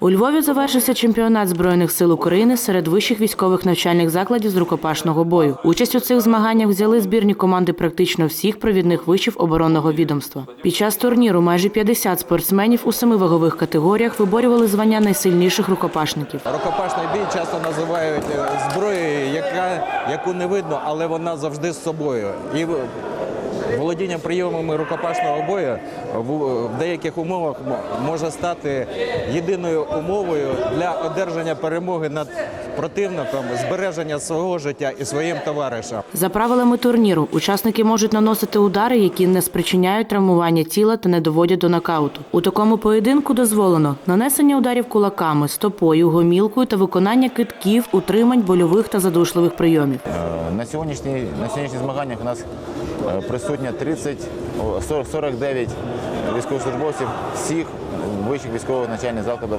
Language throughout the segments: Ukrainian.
У Львові завершився чемпіонат збройних сил України серед вищих військових навчальних закладів з рукопашного бою. Участь у цих змаганнях взяли збірні команди практично всіх провідних вишів оборонного відомства. Під час турніру майже 50 спортсменів у семи вагових категоріях виборювали звання найсильніших рукопашників. Рукопашний бій часто називають е, зброєю, яка, яку не видно, але вона завжди з собою. І володіння прийомами рукопашного бою в, деяких умовах може стати єдиною умовою для одержання перемоги над противником, збереження свого життя і своїм товаришам. За правилами турніру, учасники можуть наносити удари, які не спричиняють травмування тіла та не доводять до нокауту. У такому поєдинку дозволено нанесення ударів кулаками, стопою, гомілкою та виконання китків, утримань, больових та задушливих прийомів. Е, На сьогоднішній на сьогоднішніх змаганнях у нас е, присутня 30, о, 40 49 військовослужбовців всіх вищих військових навчальних закладів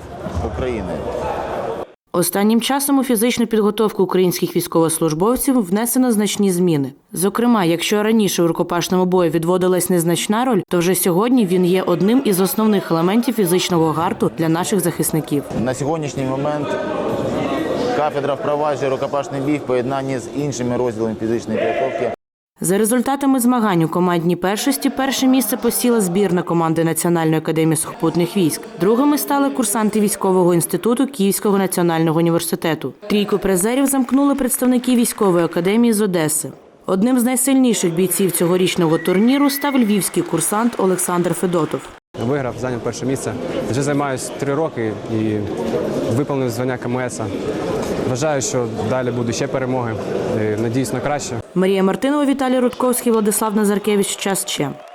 України. Останнім часом у фізичну підготовку українських військовослужбовців внесено значні зміни. Зокрема, якщо раніше у рукопашному бою відводилась незначна роль, то вже сьогодні він є одним із основних елементів фізичного гарту для наших захисників. На сьогоднішній момент кафедра впроваджує рукопашний бій в поєднанні з іншими розділами фізичної підготовки. За результатами змагань у командній першості перше місце посіла збірна команди Національної академії сухопутних військ. Другими стали курсанти військового інституту Київського національного університету. Трійку призерів замкнули представники військової академії з Одеси. Одним з найсильніших бійців цьогорічного турніру став львівський курсант Олександр Федотов. Виграв, зайняв перше місце. Вже займаюся три роки і виповнив звання КМС. Вважаю, що далі будуть ще перемоги. І Надіюсь на краще. Марія Мартинова, Віталій Рудковський, Владислав Назаркевич. Час ще.